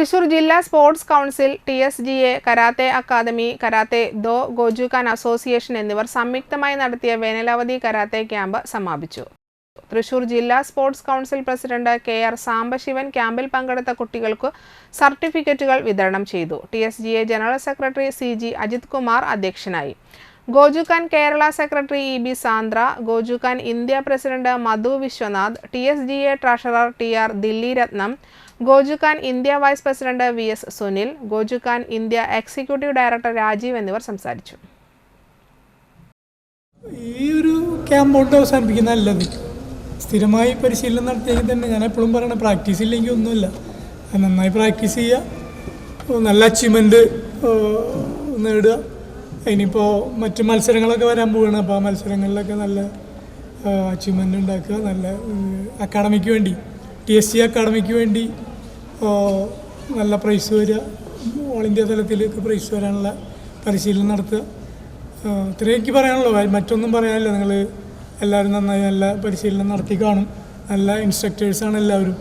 തൃശൂർ ജില്ലാ sports council T S G A karate academy karate do Gojukan association എന്നിവർ സംയുക്തമായി നടത്തിയ വേനലവധി കരാത്തെ ക്യാമ്പ് സമാപിച്ചു. തൃശൂർ ജില്ലാ sports council president K R Sambasivan ക്യാമ്പിൽ പങ്കെടുത്ത കുട്ടികൾക്ക് സർട്ടിഫിക്കറ്റുകൾ വിതരണം ചെയ്തു. T S G A general secretary C G Ajith Kumar അധ്യക്ഷനായി. Gojukan Kerala secretary E B Sandra Gojukan India president Madhu Viswanath T S G A treasurer T R Dilli Ratnam Gojukan India vice president V S Sunil Gojukan India executive director Rajeev എന്നിവർ സംസാരിച്ചു. ഈ ഒരു camp കൊണ്ട് അവസാനിപ്പിക്കുന്ന നല്ലത് സ്ഥിരമായി പരിശീലനം നടത്തിയെങ്കിൽ തന്നെ ഞാൻ എപ്പോഴും പറയണ പ്രാക്ടീസ് ഇല്ലെങ്കിൽ ഒന്നുമില്ല. നന്നായി പ്രാക്ടീസ് ചെയ്യുക. നല്ല അച്ചീവ്മെന്റ് നേടുക. ഇനിയിപ്പോൾ മറ്റു മത്സരങ്ങളൊക്കെ വരാൻ പോവുകയാണ് അപ്പോൾ ആ മത്സരങ്ങളിലൊക്കെ നല്ല അച്ചീവ്മെന്റ് ഉണ്ടാക്കുക. നല്ല അക്കാഡമിക്ക് വേണ്ടി ടി എസ് സി അക്കാഡമിക്ക് വേണ്ടി നല്ല പ്രൈസ് വരിക. ഓൾ ഇന്ത്യ തലത്തിലൊക്കെ പ്രൈസ് വരാനുള്ള പരിശീലനം നടത്തുക. ഇത്രയൊക്കെ പറയാനുള്ളൂ. മറ്റൊന്നും പറയാനില്ല. നിങ്ങൾ എല്ലാവരും നന്നായി നല്ല പരിശീലനം നടത്തി കാണും. നല്ല ഇൻസ്ട്രക്ടേഴ്സാണ് എല്ലാവരും.